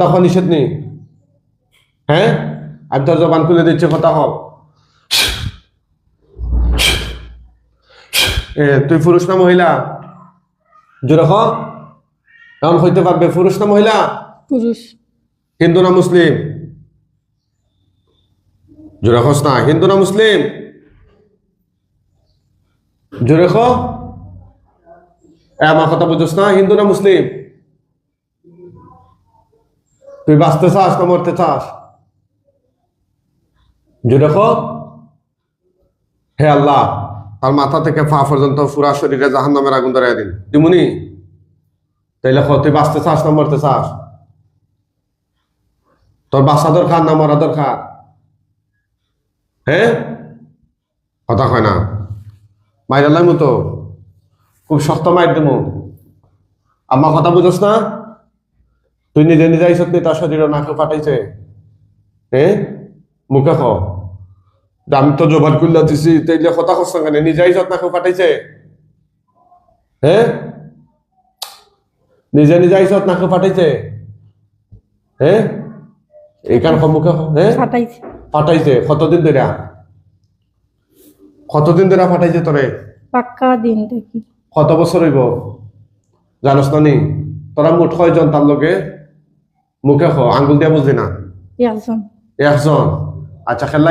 কথা নিষেধ নেই। হ্যাঁ আমি তোর জবান খুলে দিচ্ছে কথা হও এ তুই পুরুষ না মহিলা? জোরে এমন হইতে পারবে পুরুষ না মহিলা? পুরুষ হিন্দু না মুসলিম জোরে হস না হিন্দু না মুসলিম জোরে খ এ, আমার কথা বুঝোস না? হিন্দু না মুসলিম তুই বাঁচতে চাস না মরতে চাস? জোরে খ হে আল্লাহ, তার মাথা থেকে ফা পর্যন্ত পুরা শরীরে জাহান নামের আগুন ধরাই দিন দিমুনি? তাইলে খ তুই বাঁচতে চাস না মরতে চাস? তোর বাসা দরকার না মরা দরকার? হ্যাঁ কথা কয় না। মাইরালাই মতো খুব শক্ত মাইর দেবো আমার কথা বুঝোস না? তুই নিজে নিজে আইসত নি তার শরীরে নাকে ফাটাইছে? হ্যাঁ মুখে খ আমি তো জবান করলে দিছি তাইলে কথা করছ কেন? নিজে আইসত নাকে ফাটাইছে? হ্যাঁ নিজে নিজে আইসত নাকে ফাটাইছে? হ্যাঁ এইখান সম্মুখে হ- ফাটাইছে। ফাটাইছে। কতদিন ধরে? কতদিন ধরে ফাটাইছে তোরে? পাক্কা দিন দেখি। কত বছর হইব? জানোস না নি? তোরা মুঠ কয়জন তার লগে? মুখে খ আঙ্গুল দিয়া বুঝলি না? একজন আচ্ছা খেল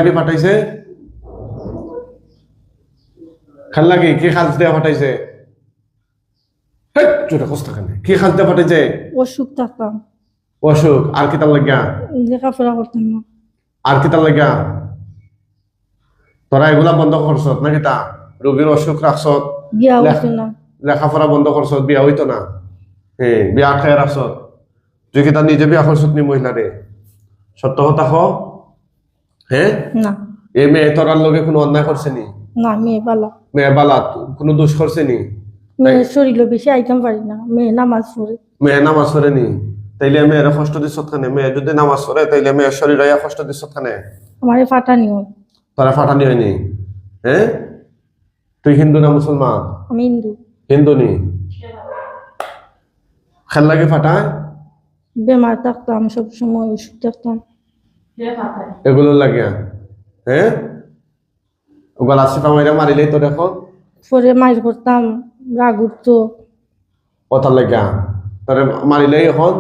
কি দিয়া কষ্ট কেন কি খাল দিয়া ফাটাইছে অসুখ থাকতাম অসুখ আর কি তার লাগিয়া? লেখাপড়া করতাম না। আর কি তার লাগিয়া? তোরা এগুলা বন্ধ করছ নাকি তা রোগীর অসুখ রাখছ বিয়া লেখ- হইতো না। লেখাপড়া বন্ধ করছ বিয়া হইতো না? হ্যাঁ বিয়া আটকায় রাখছ কি তার নিজে বিয়া করছ নি মহিলারে সত্য কথা হ? হ্যাঁ না। এই মেয়ে তোরার লগে কোনো অন্যায় করছে নি? না মেয়ে বালা। মেয়ে বালা কোনো দোষ করছে নি? মেয়ে শরীরও বেশি আইতাম পারি না। মেয়ে নামাজ পড়ে মেয়ে নামাজ পড়ে নি? তাইলে মেয়ের কষ্ট দিচ্ছ খানে। মেয়ে যদি নামাজ পড়ে তাইলে মেয়ের শরীর হইয়া কষ্ট দিচ্ছ খানে। আমারে ফাটানি হয়। তোরা ফাটানি হয়নি হ্যাঁ তুই হিন্দু না মুসলমান আমি হিন্দু। হিন্দু নি? খেল লাগে ফাটায় বেমার থাকতাম সব সময় ওষুধ থাকতাম। এগুলো লাগে হ্যাঁ? গলা চিপা মাইরা মারিলেই তো দেখো। পরে মাইর করতাম রাগ উঠতো। ওটার লাগে তারে মারিলেই এখন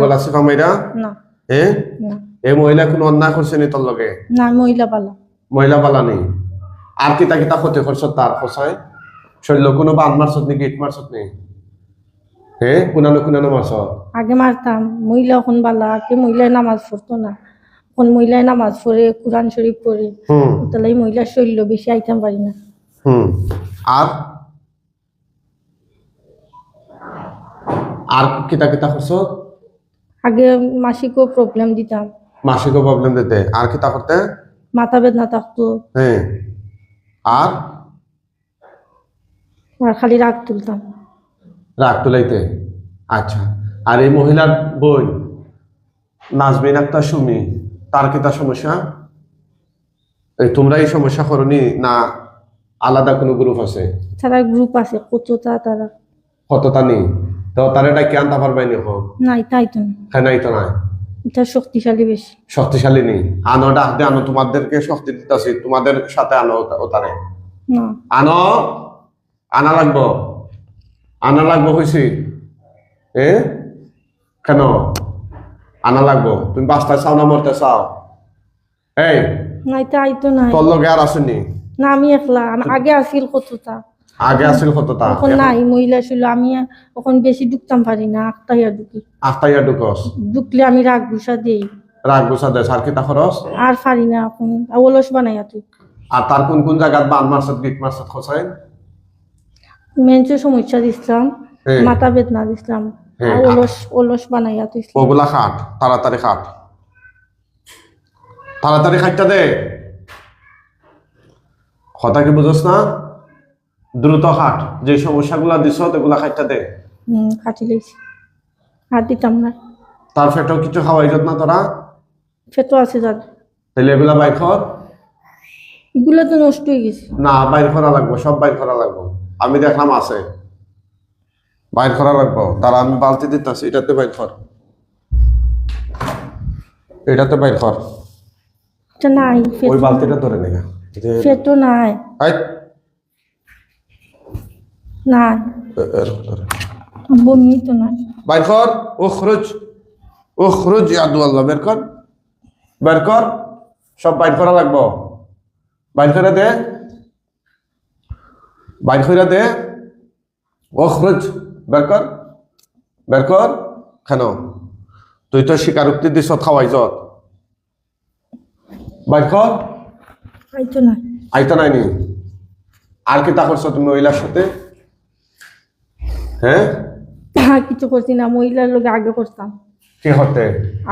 গলা চিপা মাইরা না। হ্যাঁ? এই মহিলা কোনো অন্যায় করছে নি তোর লগে? না মহিলা পালা। মহিলা পালা নেই আর কিতা কিতা ক্ষতি করছ তার খোসায় শরীর কোনো বান মারছত নি গিট মারছত নি? কুনানো কুনানো মারছ আগে মারতাম মহিলা এখন বালা আগে মহিলায় নামাজ পড়তো না। এখন মহিলায় নামাজ পড়ে কোরআন শরীফ পড়ে হুম। তাহলে এই মহিলার শরীর বেশি আইতাম পারি না। হুম। আর? আর কিতা কিতা করছ আগে মাসিকও প্রবলেম দিতাম। মাসিক প্রবলেম দিতে। আর কিতা করতে মাথা বেদনা থাকতো। হ্যাঁ আর? আর খালি রাগ তুলতাম। রাগ তুলাইতে। আচ্ছা আর এই মহিলার বই? নাজমিন আক্তার সুমি তার কি তার সমস্যা? এই তোমরা এই সমস্যা করনি না আলাদা কোনো গ্রুপ আছে? তারা গ্রুপ আছে কত তা তারা? কতটা নেই? তো তার এটা কি আনতে পারবাই নি হোক নাই তাই তো হ্যাঁ নাই তো নাই। এটা শক্তিশালী বেশি। শক্তিশালী নেই। আনো দিয়ে আনো তোমাদেরকে শক্তি দিতেছি তোমাদের সাথে আনো ও তারে। না। আনো আনা লাগবো। আনা লাগবো হয়েছি এ? কেন? আনা লাগবো। তুমি বাঁচতে চাও না মরতে চাও? এই নাই তাই তো নাই। তোর লগে আর আসেনি না আমি একলা। আগে আসিল কতটা? আগে আসছিল কতটা? এখন নাই মহিলা ছিল। আমি এখন বেশি ঢুকতাম পারি না আটটাইয়া ঢুকি। আস্তাইয়া ঢুকস? ঢুকলে আমি রাগ ঘুষা দিই। রাগ গুছা দেশ আর কিতা খরচ? আর পারি না এখন। আর অলস বানাইয়া তুই। আর তার কোন কোন জায়গাত বান মারছত গিট মারছত খসাই মেঞ্চের সমস্যা দিছিলাম হ্যাঁ। মাথা বেদনা দিছিলাম হ্যাঁ, আর অলস অলস বানাইয়া তুই ওগুলা খাট তাড়াতাড়ি খাট। তাড়াতাড়ি খাটটা দে। কথা কি বুঝোস না? দ্রুত খাট যে সমস্যাগুলা দিছ এগুলা খাটটা দে। হম কাটি লেছি আর দিতাম না। তার ফেটেও কিছু খাওয়াই যত না তোরা? ফেটো আছে যার তাহলে এগুলা বাইর কর। এগুলো তো নষ্ট হয়ে গেছে। না বাইর করা লাগবো সব বাইর করা লাগবো। আমি দেখলাম আছে। বাইর করা লাগবো। তারা আমি বালতি দিতেছি এটাতে বাইর কর। এটাতে বাইর কর। নাই ফেট ওই বালতিটা ধরে নে যে- নাই। আই, নাই। এ- এরকম ধরে। বমি তো নাই। বাইর কর। ও খরচ ও খরচ ইয়াদু আল্লাহ বের কর। বের কর। সব বাইর করা লাগবো। বাইর করে দে। বাইর করে দে। ও খরচ বের কর বের কর কেন তুই তো স্বীকারোক্তি দিছ খাওয়াইছ বাইর কর। এই তো নাই। আইতা নাইনি। আর কি তা করছ তুমি মহিলার সাথে? হ্যাঁ? আর কিছু করছি না মহিলার লোক আগে করতাম। কি হতে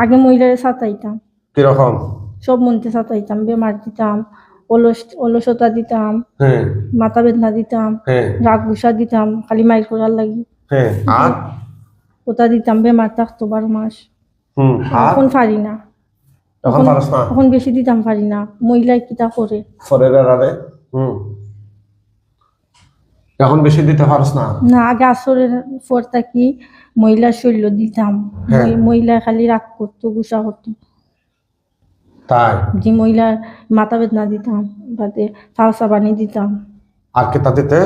আগে মহিলার সাঁতাইতাম। কীরকম? সব মনতে সাঁতাইতাম বেমার দিতাম। অলস অলসতা দিতাম হ্যাঁ। মাথা বেদনা দিতাম হ্যাঁ। রাগ গুসা দিতাম খালি মাইর করার লাগি। হ্যাঁ। ওটা দিতাম বেমার থাকতো বারো মাস। এখন পারি না। এখন বেশি দিতাম পারি না। মহিলায় কিতা করে? এখন বেশি দিতে পারস না? না আগে আসরের পর থাকি মহিলার শৈল্য দিতাম। মহিলা খালি রাগ করতো গুসা করতো। তাই? যে মহিলার মাথা বেদনা দিতাম বাদে ফাউসা বানি দিতাম। আর কি তা দিতে?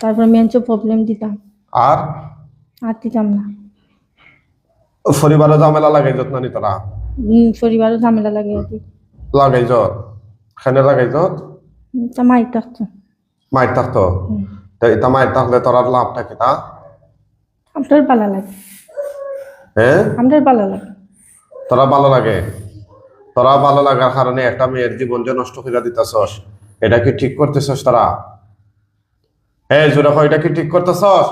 তারপর মেঞ্চো প্রবলেম দিতাম। আর? আর দিতাম না। পরিবারও ঝামেলা লাগাই যত নানি তোরা পরিবারও ঝামেলা লাগে আর কি লাগাই যত? খানে লাগাই যত? তা মাই থাকতো। মায়ের থাকতো? তো এটা মায়ের থাকলে তোর লাভটা কি তা? আপনার ভালো লাগে। হ্যাঁ? আপনার ভালো লাগে। তোরা ভালো লাগে? তোরা ভালো লাগার কারণে একটা মেয়ের জীবন যে নষ্ট করে দিতেছস এটা কি ঠিক করতেছস তারা? হ্যাঁ জোরে এটা কি ঠিক করতেছস?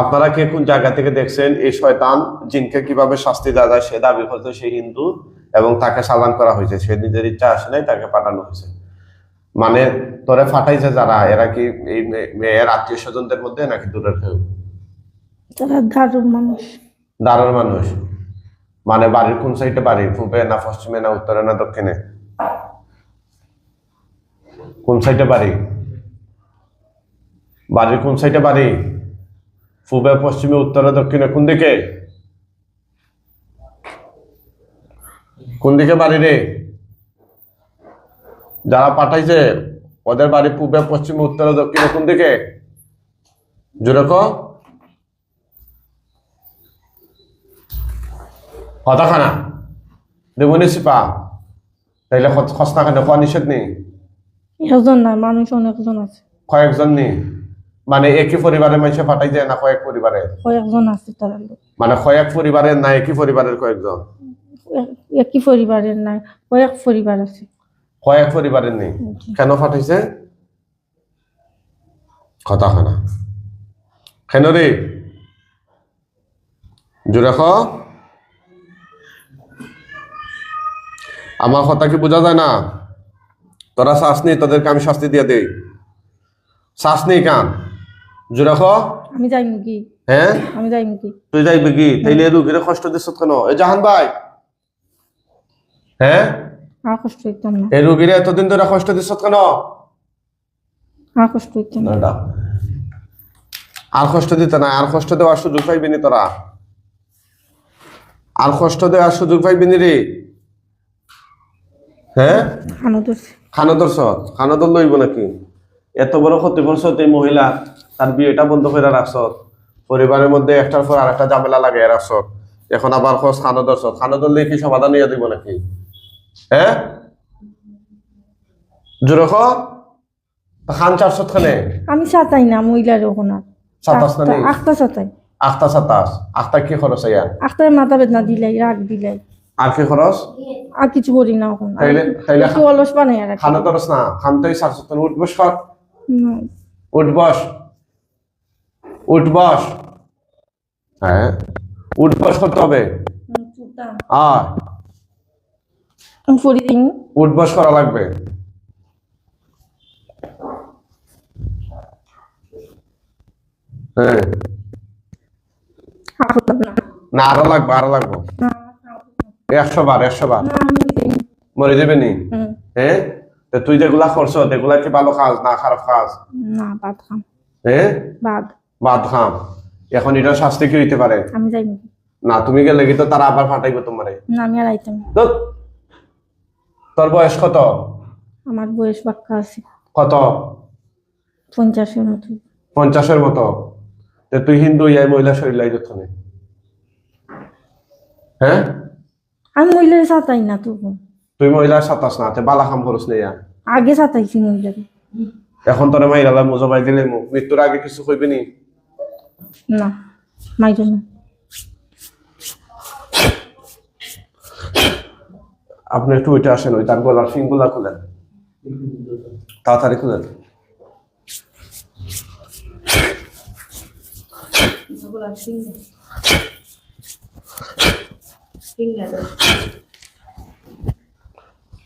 আপনারা কে কোন জায়গা থেকে দেখছেন এই শয়তান জিনকে কীভাবে শাস্তি দেওয়া যায় সে দাবি করতে সে হিন্দু এবং তাকে চালান করা হয়েছে। সে নিজের ইচ্ছা আসে নাই তাকে পাঠানো হয়েছে। মানে তোরে ফাটাইছে যারা এরা কি এই মেয়ের আত্মীয় স্বজনদের মধ্যে নাকি দূরের কেউ? তারা দারুণ মানুষ। দারুণ মানুষ। মানে বাড়ির কোন সাইডে বাড়ি? পূবে না পশ্চিমে না উত্তরে না দক্ষিণে? কোন সাইডে বাড়ি? বাড়ির কোন সাইডে বাড়ি? পূবে, পশ্চিমে, উত্তরে, দক্ষিণে, কোন দিকে? কোন দিকে বাড়ি রে? যারা পাঠাইছে, ওদের বাড়ি পূবে, পশ্চিমে, উত্তরে, দক্ষিণে কোন দিকে? জোরে কো কতখানা দেবনি সিপা তাইলে খসনা খানে খোয়া নিষেধ নেই একজন না মানুষ অনেকজন আছে। কয়েকজন নেই। মানে একই পরিবারের মানুষে পাঠাই যায় না কয়েক পরিবারের? কয়েকজন আছে তারা মানে কয়েক পরিবারের না একই পরিবারের কয়েকজন? এক- একই পরিবারের নাই কয়েক পরিবার আছে। কয়েক পরিবারের নেই। কেন পাঠাইছে? কথাখানা কেন রে? জোরে আমার কথা কি বোঝা যায় না? তোরা শ্বাস নেই তোদেরকে আমি শাস্তি দিয়ে দেই। শ্বাস নেই কান। জোরে আমি যাই মুগি হ্যাঁ? আমি যাই মুগি তুই যাইবি কি? তাইলে রুগীরে কষ্ট দিচ্ছ কেন? এ জাহান ভাই। হ্যাঁ? আর কষ্ট হইতাম না। এই রুগীরে এতদিন ধরে কষ্ট দিচ্ছ কেন? আর কষ্ট না। না। আর কষ্ট দিতে না আর কষ্ট দেওয়ার সুযোগ পাইবি নি তোরা। আর কষ্ট দেওয়ার সুযোগ পাইবি নি রে। হ্যাঁ? খানো ধরছে খানা দর্শ খানা লইব নাকি? এত বড় ক্ষতি করছ এই মহিলা তার বিয়েটা বন্ধ করে রাখছ পরিবারের মধ্যে একটার পর আরেকটা ঝামেলা লাগিয়ে রাখছ এখন আবার খোঁজ খানা দর্শ খানা দরলে কি সমাধান নিয়ে দিব নাকি? হ্যাঁ? জোরে খ খান চারশো খানে? আমি সাঁতাই না মহিলার ওখান। আর সাতাশ না সাঁতাই। আখতা সাতাশ? কি খরচ মাথা বেদনা দিলাই রাগ দিলাই। আর কি খরচ? আর কিছু করি না ওখান তাইলে অলস বানাই আর। খানা দরস না। খান উঠ বস কর। উঠ বস। উঠ বস। হ্যাঁ। উঠ বস করতে হবে। পরি দিই। উঠ বস করা লাগবে। হ্যাঁ। না। আরও লাগবে আরও লাগবে। একশো বার একশো বার। মরে যাবে নি হ্যাঁ তুই যেগুলা করছ এগুলা কি ভালো খাস না খারাপ খাস না বাদ খাম। হ্যাঁ বাদ। বাদ খাম। এখন এটা শাস্তি কি হইতে পারে? আমি যাই না তুমি গেলে কি তো তারা আবার ফাটাইবো তোমারে। না আমি আর আইতাম তোর বয়স কত? আমার বয়স বাক্কা আছে। কত? পঞ্চাশের মতো। পঞ্চাশের মতো। তুই হিন্দু ইয়াই মহিলা শরীর যতনে। হ্যাঁ? আমি মহিলার সাঁতাই না তবু। তুই মহিলার সাতাস না তে বালা কাম খরচ নেই। আগে সাঁতাইছি মহিলাকে এখন তোরে মাইরালা মুজবাই দিলে মৃত্যুর আগে কিছু কইবি নি? না মাইরে না। আপনি একটু ওইটা আসেন ওই তার গলার ফিংগুলা খুলেন। তাড়াতাড়ি খুলেন।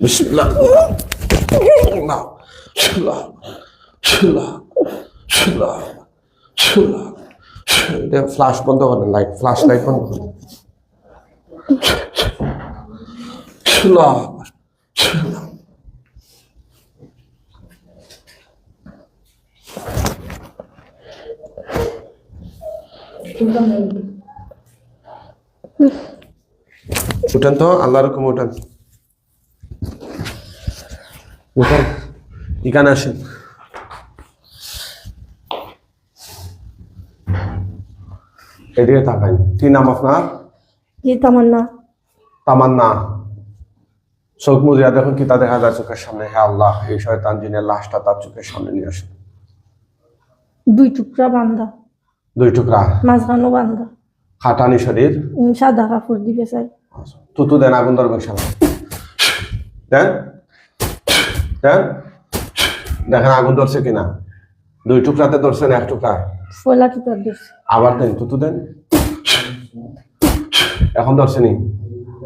বিসমিল্লাহ আল্লাহ আল্লাহ আল্লাহ আল্লাহ আল্লাহ এটা ফ্লাশ বন্ধ করেন লাইট ফ্লাশ লাইট বন্ধ করেন আল্লাহ আল্লাহ উঠেন তো আল্লাহর হুকুমে উঠেন। উঠেন এখানে আসেন। এদিকে তাকাই কি নাম আপনার? জি তামান্না। তামান্না। চোখ মুজিয়া দেখুন কি তা দেখা যায় চোখের সামনে। হ্যাঁ আল্লাহ এই শয়তান জিনের লাশটা তার চোখের সামনে নিয়ে আসুন। দুই টুকরা বান্দা। দুই টুকরা। মাঝখানো বান্ধা খাটানি শরীর? সাদা কাপড় দিবে চাই তুতু দেন আগুন ধরবেন সামনে দেন। দেন। দেখেন আগুন ধরছে কিনা। দুই টুকরাতে ধরছেন এক টুকরা ফয়লা টুকরা দিচ্ছে আবার দেন তুতু দেন। এখন ধরছে নি?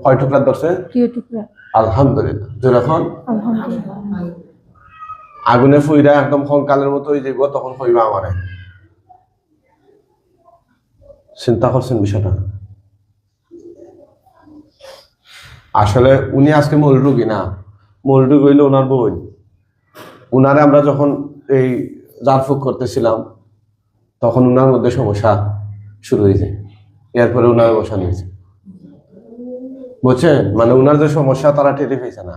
কয় টুকরা ধরছে? টুকরা। আলহামদুলিল্লাহ। আলহামদুলিল্লাহ। আগুনে ফুইরা একদম কঙ্কালের মতো হয়ে যাইব তখন কইবা আমারে। চিন্তা করছেন বিষয়টা? আসলে উনি আজকে মূল রুগী না। মূল রুগী হইল ওনার বই উনারে আমরা যখন এই জারফুক করতেছিলাম, তখন উনার মধ্যে সমস্যা শুরু হয়েছে। এরপরে উনার বসানো হয়েছে বুঝছেন? মানে উনার যে সমস্যা, তারা টেরে পেয়েছে না।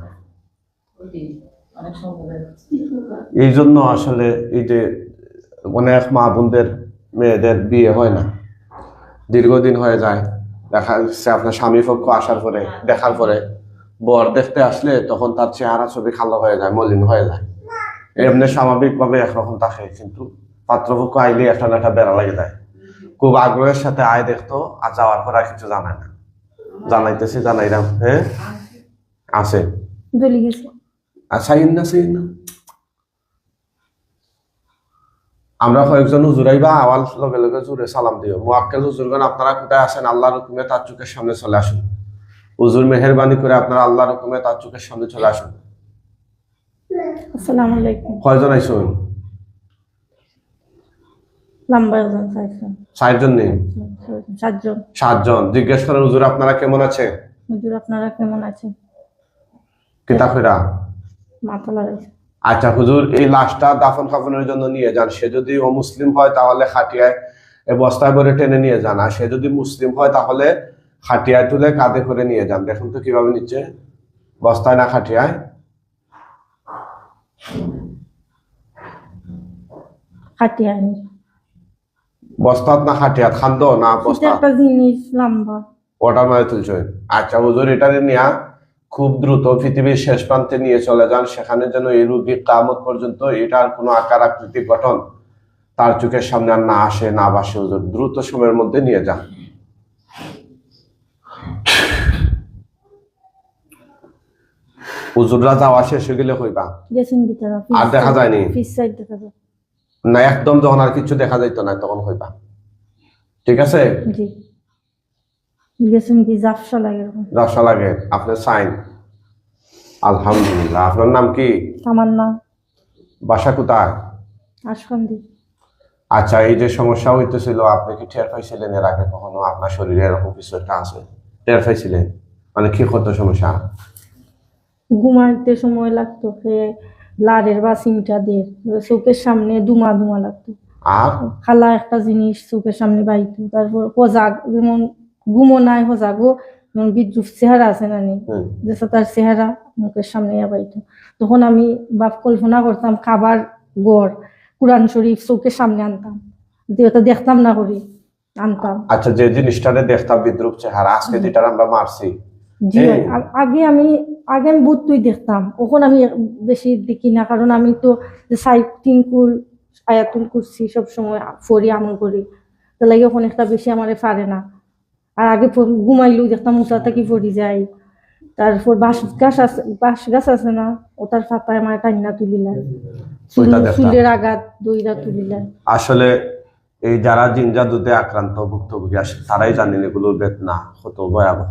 এই জন্য আসলে এই যে অনেক মা বোনদের, মেয়েদের বিয়ে হয় না। দীর্ঘদিন হয়ে যায়। দেখা যাচ্ছে আপনার স্বামী পক্ষ আসার পরে দেখার পরে। বর দেখতে আসলে তখন তার চেহারা ছবি কালো হয়ে যায় মলিন হয়ে যায়। এমনি স্বাভাবিকভাবে একরকম থাকে কিন্তু পাত্রপক্ষ আইলে একটা না একটা বেড়া লাগে যায়। খুব আগ্রহের সাথে আয় দেখতো আর যাওয়ার পর আর কিছু জানায় না। জানাইতেছি জানাইলাম হ্যাঁ? আছে। গেছে। আর সাইন না সাইন না আমরা কয়েকজন হুজুরাইবা আওয়াল লগে লগে জুড়ে সালাম দিও। মুআক্কেল হুজুরগণ আপনারা কোথায় আছেন? আল্লাহর হুকুমে তার চোখের সামনে চলে আসুন। হুজুর মেহেরবানি করে আপনারা আল্লাহর হুকুমে তার চোখের সামনে চলে আসুন। আসসালামু আলাইকুম। কয়জন আইসুন? লম্বা একজন চাইছেন ষাটজন নেই? সাতজন সাতজন। জিজ্ঞেস করেন হুজুর আপনারা কেমন আছে? হুজুর আপনারা কেমন আছেন? কিতাফেরা মাথা লাগাইছে আচ্ছা হুজুর এই লাশটা দাফন কাফনের জন্য নিয়ে যান। সে যদি অমুসলিম হয় তাহলে খাটিয়ায় এ বস্তায় ভরে টেনে নিয়ে যান। আর সে যদি মুসলিম হয় তাহলে খাটিয়ায় তুলে কাঁধে করে নিয়ে যান। দেখুন তো কীভাবে নিচ্ছে। বস্তায় না খাটিয়ায়। বস্তাত না খাটিয়াত? খান্দ না বস্তা ওটার মানে তুলছে। আচ্ছা হুজুর এটা নিয়ে খুব দ্রুত পৃথিবীর শেষ প্রান্তে নিয়ে চলে যান। সেখানে যেন এই রুগী কামত পর্যন্ত এটার কোনো আকার আকৃতি গঠন তার চোখের সামনে আর না আসে না বাসে হুজুর দ্রুত সময়ের মধ্যে নিয়ে যান। হুজুররা যাওয়া শেষ হয়ে গেলে হইবা আর দেখা যায়নি? না একদম যখন আর কিছু দেখা যাইতো না তখন হইবা ঠিক আছে? জি। গেছেন কি? জাফসা লাগে দশা লাগে। আপনার সাইন। আলহামদুলিল্লাহ। আপনার নাম কি? তামান্না বাসা কোথায়? আশকান্দি আচ্ছা এই যে সমস্যা হইতেছিল আপনি কি টের পাইছিলেন এর আগে কখনো? আপনার শরীরে এরকম কিছু একটা আছে? টের পাইছিলেন? মানে কি করতো সমস্যা? ঘুমাইতে সময় লাগতো সে লারের বা সিমটা দিয়ে চোখের সামনে দুমা দুমা লাগতো। আর? খালা একটা জিনিস চোখের সামনে বাইতো তারপর কজাক যেমন ঘুমো নাই হজাগো বিদ্রুপ চেহারা আছে। যে তার চেহারা মুখের সামনে আবাইতো তখন আমি বাপ কল্পনা করতাম খাবার গড় কোরআন শরীফ চৌকের সামনে আনতাম। ওটা দেখতাম না করি আনতাম। আচ্ছা যে জিনিসটারে দেখতাম বিদ্রুপ চেহারা আজকে যেটা আমরা মারছি। আগে আমি আগে আমি বুধ তুই দেখতাম। ওখন আমি বেশি দেখি না কারণ আমি তো সাই তিনকুল আয়াতুল কুরসি সব সময় ফরি আমল করি। তো লাগে ওখানে একটা বেশি আমারে পারে না। আর আগে ঘুমাইলো ঘুমাইলেও দেখতাম উঁচা থাকি পড়ি যায়। তারপর বাঁশ গাছ আছে বাঁশ গাছ আছে না ওটার পাতায় আমার টাইনা ফুলের চুলের আঘাত দইরা তুলিলেন আসলে এই যারা জিন দুধে আক্রান্ত ভুক্তভোগী আসে তারাই জানেন এগুলোর বেদনা কত ভয়াবহ।